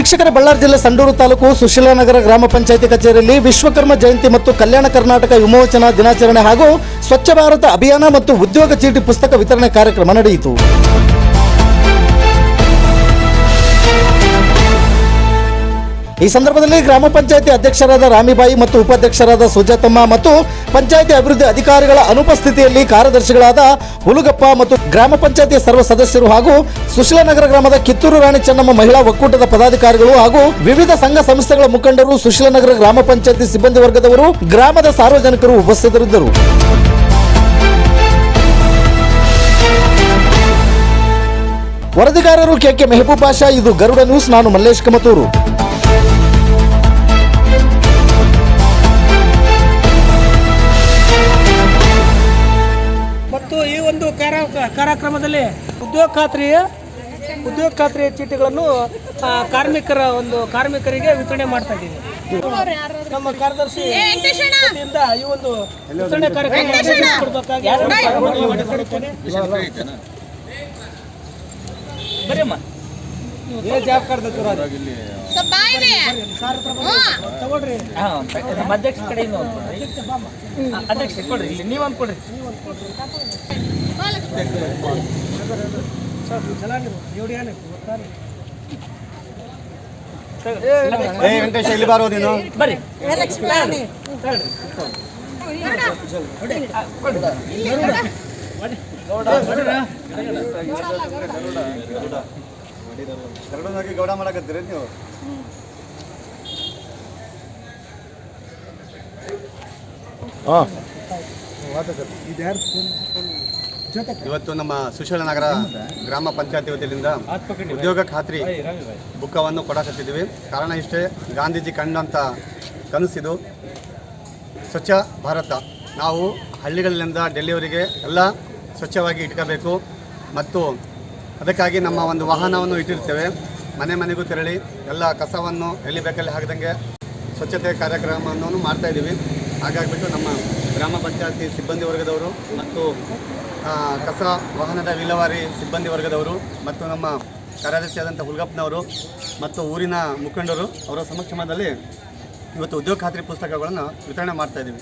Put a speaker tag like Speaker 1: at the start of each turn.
Speaker 1: ವೀಕ್ಷಕರ, ಬಳ್ಳಾರಿ ಜಿಲ್ಲೆ ಸಂಡೂರು ತಾಲೂಕು ಸುಶೀಲನಗರ ಗ್ರಾಮ ಪಂಚಾಯಿತಿ ಕಚೇರಿಯಲ್ಲಿ ವಿಶ್ವಕರ್ಮ ಜಯಂತಿ ಮತ್ತು ಕಲ್ಯಾಣ ಕರ್ನಾಟಕ ವಿಮೋಚನಾ ದಿನಾಚರಣೆ ಹಾಗೂ ಸ್ವಚ್ಛ ಭಾರತ ಅಭಿಯಾನ ಮತ್ತು ಉದ್ಯೋಗ ಚೀಟಿ ಪುಸ್ತಕ ವಿತರಣೆ ಕಾರ್ಯಕ್ರಮ ನಡೆಯಿತು. ಈ ಸಂದರ್ಭದಲ್ಲಿ ಗ್ರಾಮ ಪಂಚಾಯತಿ ಅಧ್ಯಕ್ಷರಾದ ರಾಮಿಬಾಯಿ ಮತ್ತು ಉಪಾಧ್ಯಕ್ಷರಾದ ಸುಜಾತಮ್ಮ ಮತ್ತು ಪಂಚಾಯತಿ ಅಭಿವೃದ್ಧಿ ಅಧಿಕಾರಿಗಳ ಅನುಪಸ್ಥಿತಿಯಲ್ಲಿ ಕಾರ್ಯದರ್ಶಿಗಳಾದ ಹುಲುಗಪ್ಪ ಮತ್ತು ಗ್ರಾಮ ಪಂಚಾಯಿತಿ ಸರ್ವ ಸದಸ್ಯರು ಹಾಗೂ ಸುಶೀಲನಗರ ಗ್ರಾಮದ ಕಿತ್ತೂರು ರಾಣಿ ಚೆನ್ನಮ್ಮ ಮಹಿಳಾ ಒಕ್ಕೂಟದ ಪದಾಧಿಕಾರಿಗಳು ಹಾಗೂ ವಿವಿಧ ಸಂಘ ಸಂಸ್ಥೆಗಳ ಮುಖಂಡರು ಸುಶೀಲನಗರ ಗ್ರಾಮ ಪಂಚಾಯತಿ ಸಿಬ್ಬಂದಿ ವರ್ಗದವರು, ಗ್ರಾಮದ ಸಾರ್ವಜನಿಕರು ಉಪಸ್ಥಿತರಿದ್ದರು. ವರದಿಗಾರರು ಕೆಕೆ ಮೆಹಬೂಬ್ ಬಾಷಾ ಇದು ಗರುಡ ನ್ಯೂಸ್, ನಾನು ಮಲ್ಲೇಶ್ ಕಮತೂರು.
Speaker 2: ಕಾರ್ಯಕ್ರಮದಲ್ಲಿ ಉದ್ಯೋಗ ಖಾತ್ರಿಯ ಉದ್ಯೋಗ ಖಾತ್ರಿ ಚೀಟಿಗಳನ್ನು ಆ, ಕಾರ್ಮಿಕರ ಒಂದು ಕಾರ್ಮಿಕರಿಗೆ ವಿತರಣೆ ಮಾಡ್ತಾ ಇದ್ದೀವಿ. ನಮ್ಮ ಕಾರ್ಯದರ್ಶಿ ವತಿಯಿಂದ ಈ ಒಂದು ವಿತರಣೆ ಕಾರ್ಯಕ್ರಮ
Speaker 3: ನಮ್ಮ ಅಧ್ಯಕ್ಷ ಕಡೆಯಿಂದ ಅಧ್ಯಕ್ಷ ಕೊಡ್ರಿ ಇಲ್ಲಿ ನೀವು ಒಂದು ಕೊಡ್ರಿ
Speaker 4: ವೆಂಕಟೇಶ ಇಲ್ಲಿ ಬಾರೋ ನೀನು
Speaker 3: ಬರ್ರಿ
Speaker 4: ಕರಡೋದಾಗಿ ಗೌಡ ಮಾಡಕತ್ತೀರಿ ನೀವು ಇವತ್ತು ನಮ್ಮ ಸುಶೀಲ ನಗರ ಗ್ರಾಮ ಪಂಚಾಯತಿ ವತಿಯಿಂದ ಉದ್ಯೋಗ ಖಾತ್ರಿ ಬುಕ್ಕವನ್ನು ಕೊಡಕತ್ತಿದ್ದೀವಿ. ಕಾರಣ ಇಷ್ಟೇ, ಗಾಂಧೀಜಿ ಕಂಡಂಥ ಕನಸಿದು ಸ್ವಚ್ಛ ಭಾರತ. ನಾವು ಹಳ್ಳಿಗಳಿಂದ ಡೆಲಿವರಿಗೆ ಎಲ್ಲ ಸ್ವಚ್ಛವಾಗಿ ಇಟ್ಕೋಬೇಕು. ಮತ್ತು ಅದಕ್ಕಾಗಿ ನಮ್ಮ ಒಂದು ವಾಹನವನ್ನು ಇಟ್ಟಿರ್ತೇವೆ. ಮನೆ ಮನೆಗೂ ತೆರಳಿ ಎಲ್ಲ ಕಸವನ್ನು ಎಲ್ಲಿ ಬೇಕಲ್ಲಿ ಹಾಕಿದಂಗೆ ಸ್ವಚ್ಛತೆ ಕಾರ್ಯಕ್ರಮವನ್ನು ಮಾಡ್ತಾ ಇದ್ದೀವಿ. ಹಾಗಾಗಿಬಿಟ್ಟು ನಮ್ಮ ಗ್ರಾಮ ಪಂಚಾಯತಿ ಸಿಬ್ಬಂದಿ ವರ್ಗದವರು ಮತ್ತು ಕಸ ವಾಹನದ ವಿಲೇವಾರಿ ಸಿಬ್ಬಂದಿ ವರ್ಗದವರು ಮತ್ತು ನಮ್ಮ ಕಾರ್ಯದರ್ಶಿಯಾದಂಥ ಹುಲ್ಗಪ್ಪನವರು ಮತ್ತು ಊರಿನ ಮುಖಂಡರು ಅವರ ಸಮಕ್ಷಮದಲ್ಲಿ ಇವತ್ತು ಉದ್ಯೋಗ ಖಾತ್ರಿ ಪುಸ್ತಕಗಳನ್ನು ವಿತರಣೆ ಮಾಡ್ತಾ ಇದ್ದೀವಿ.